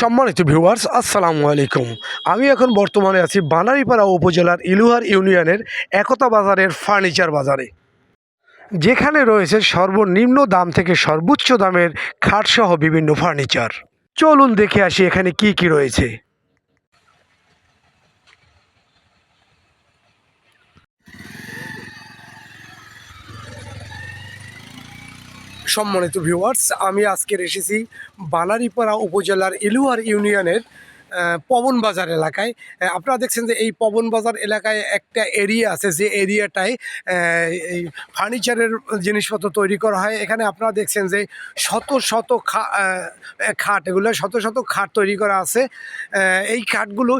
সম্মানিত ভিউয়ার্স আসসালামু আলাইকুম। আমি এখন বর্তমানে আছি বানারীপাড়া উপজেলার ইলুহার ইউনিয়নের একতা বাজারের ফার্নিচার বাজারে। যেখানে রয়েছে সর্বনিম্ন দাম থেকে সর্বোচ্চ দামের খাটসহ বিভিন্ন ফার্নিচার চলুন দেখে আসি এখানে কি কি রয়েছে। সম্মানিত ভিউয়ার্স আমি আজকের এসেছি বানারিপাড়া উপজেলার ইলুয়ার ইউনিয়নের পবন বাজার এলাকায়। আপনারা দেখছেন যে এই পবন বাজার এলাকায় একটা এরিয়া আছে, যে এরিয়াটায় এই ফার্নিচারের জিনিসপত্র তৈরি করা হয়। এখানে আপনারা দেখছেন যে শত শত খাট, এগুলো শত শত খাট তৈরি করা আছে। এই খাটগুলো,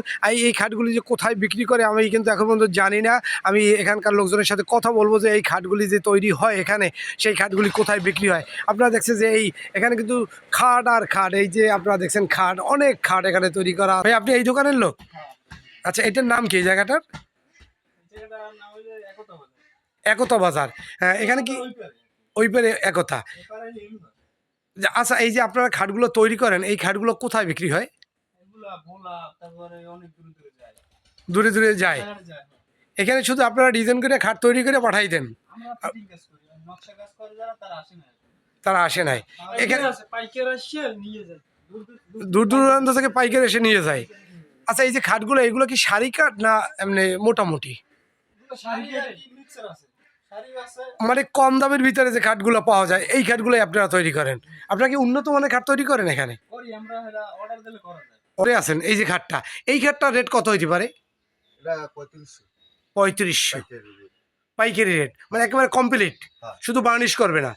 এই খাটগুলি যে কোথায় বিক্রি করে, আমি কিন্তু এখন পর্যন্ত জানি না। আমি এখানকার লোকজনের সাথে কথা বলব যে এই খাটগুলি যে তৈরি হয় এখানে, সেই খাটগুলি কোথায় বিক্রি হয়। আপনারা দেখছেন যে এই, এখানে কিন্তু খাট আর খাট, এই যে আপনারা দেখছেন খাট, অনেক খাট এখানে তৈরি করা ভাই আপনি এই দোকানের লোক? আচ্ছা এটার নাম কি জায়গাটার? একতা বাজার। হ্যাঁ এখানে কি? ওই পারে, একতা। আচ্ছা এই যে আপনারা খাটগুলো তৈরি করেন এই খাটগুলো কোথায় বিক্রি হয়? দূরে দূরে যায়। হ্যাঁ। এখানে শুধু আপনারা ডিজাইন করে খাট তৈরি করে পাঠাই দেন? তারা আসে নাই। এখানে পাইকার আসে নিয়ে যায়। দূর দূর- দূর দূর দূরান্ত থেকে পাইকার এসে নিয়ে যায়। আচ্ছা এই যে খাটগুলো এগুলো কি শাড়ি কাঠ না এমনি মোটামুটি? মানে কম দামের ভিতরে যে খাটগুলো পাওয়া যায় এই খাটগুলোই আপনারা তৈরি করেন। আপনারা কি উন্নত মানের খাট তৈরি করেন এখানে। ওরে আছেন এই যে খাটটা। এই খাটটা রেট কত হইতে পারে? পঁয়ত্রিশশো। পাইকারি রেট। মানে একেবারে কমপ্লিট। হ্যাঁ। শুধু বার্নিশ করবে না।